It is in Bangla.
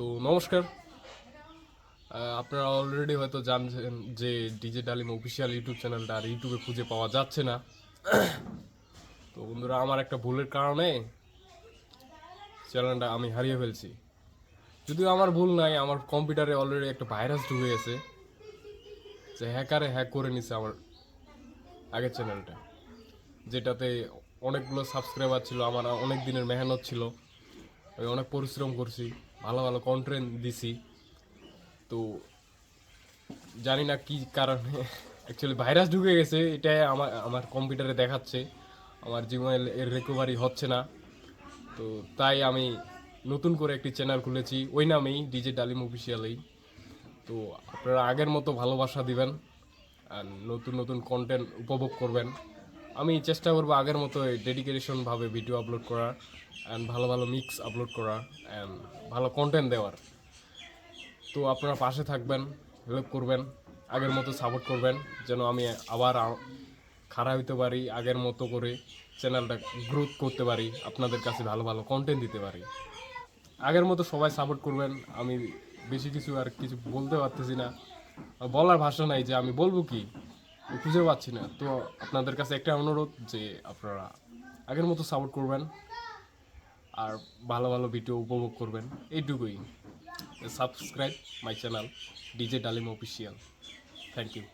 তো নমস্কার। আপনারা অলরেডি হয়তো জানছেন যে ডিজে ডালিম অফিসিয়াল ইউটিউব চ্যানেলটা আর ইউটিউবে খুঁজে পাওয়া যাচ্ছে না। তো বন্ধুরা, আমার একটা ভুলের কারণে চ্যানেলটা আমি হারিয়ে ফেলছি। যদিও আমার ভুল নাই, আমার কম্পিউটারে অলরেডি একটা ভাইরাস ঢুকে গেছে যে হ্যাকারে হ্যাক করে নিছে আমার আগের চ্যানেলটা, যেটাতে অনেকগুলো সাবস্ক্রাইবার ছিল, আমার অনেক দিনের মেহনত ছিল। আমি অনেক পরিশ্রম করছি। ভালো ভালো কন্টেন্ট দিছি। তো জানি না কি কারণে অ্যাকচুয়ালি ভাইরাস ঢুকে গেছে এটা আমার আমার কম্পিউটারে দেখাচ্ছে। আমার জিমেল এর রিকভারি হচ্ছে না। তো তাই আমি নতুন করে একটি চ্যানেল খুলেছি, ওই নামেই ডিজে ডালিম অফিসিয়ালেই তো আপনারা আগের মতো ভালোবাসা দিবেন, আর নতুন নতুন কন্টেন্ট উপভোগ করবেন। আমি চেষ্টা করব আগের মতো ডেডিকেশনভাবে ভিডিও আপলোড করার অ্যান্ড ভালো ভালো মিক্স আপলোড করার অ্যান্ড ভালো কন্টেন্ট দেওয়ার। তো আপনারা পাশে থাকবেন হেল্প করবেন, আগের মতো সাপোর্ট করবেন, যেন আমি আবার খাড়া হইতে পারি, আগের মতো করে চ্যানেলটা গ্রোথ করতে পারি, আপনাদের কাছে ভালো ভালো কন্টেন্ট দিতে পারি। আগের মতো সবাই সাপোর্ট করবেন, আমি বেশি কিছু আর কিছু বলতে পারতেছি না। বলার ভাষা নাই যে আমি বলব কি। খুঁজে পাচ্ছি না। তো আপনাদের কাছে একটা অনুরোধ যে আপনারা আগের মতো সাপোর্ট করবেন আর ভালো ভালো ভিডিও উপভোগ করবেন। এইটুকুই। Subscribe my channel DJ Dalim official thank you